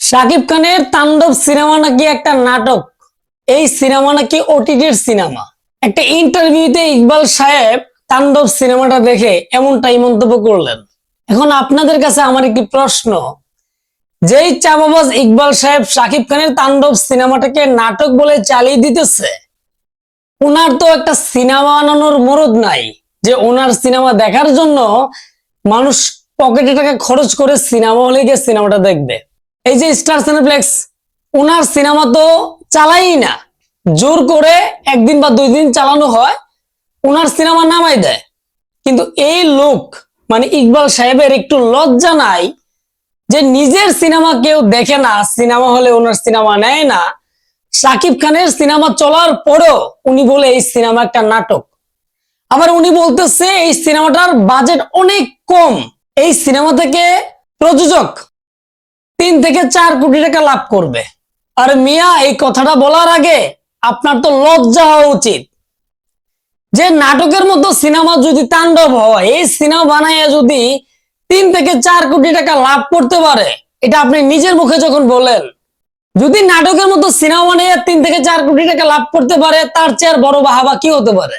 শাকিব খানের তাণ্ডব সিনেমা নাকি একটা নাটক? এই সিনেমা নাকি ওটিটির সিনেমা? একটা ইন্টারভিউতে ইকবাল সাহেব তাণ্ডব সিনেমাটা দেখে এমনটাই মন্তব্য করলেন। এখন আপনাদের কাছে আমার একটি প্রশ্ন। যেই চাপাবাজ ইকবাল সাহেব শাকিব খানের তাণ্ডব সিনেমাটাকে নাটক বলে চালিয়ে দিতেছে ওনার তো একটা সিনেমা আনানোর মরদ নাই। যে ওনার সিনেমা দেখার জন্য মানুষ পকেটে টাকা খরচ করে সিনেমা হলে গিয়ে সিনেমাটা দেখবে। এই যে স্টার সিনেপ্লেক্স ওনার সিনেমা তো চালাই না। জোর করে একদিন বা দুই দিন চালানো হয় ওনার সিনেমা নামাই দেয়। কিন্তু এই লোক মানে ইকবাল সাহেবের একটু লজ্জা নাই যে নিজের সিনেমা কেউ দেখে না, সিনেমা হলে ওনার সিনেমা নেয় না। সাকিব খানের সিনেমা চলার পরেও উনি বলে এই সিনেমা একটা নাটক। আবার উনি বলতেছে এই সিনেমাটার বাজেট অনেক কম। এই সিনেমা থেকে প্রযোজক তিন থেকে চার কোটি টাকা লাভ করবে। আর মিয়া, এই কথাটা বলার আগে আপনার তো লজ্জা হওয়া উচিত। যে নাটকের মতো সিনেমা যদি তাণ্ডব হয়, এই সিনেমা বানাইয়া যদি তিন থেকে চার কোটি টাকা লাভ করতে পারে, এটা আপনি নিজের মুখে যখন বলেন, যদি নাটকের মতো সিনেমা বানাইয়া তিন থেকে চার কোটি টাকা লাভ করতে পারে, তার চেয়ে বড় বাহাবা কি হতে পারে?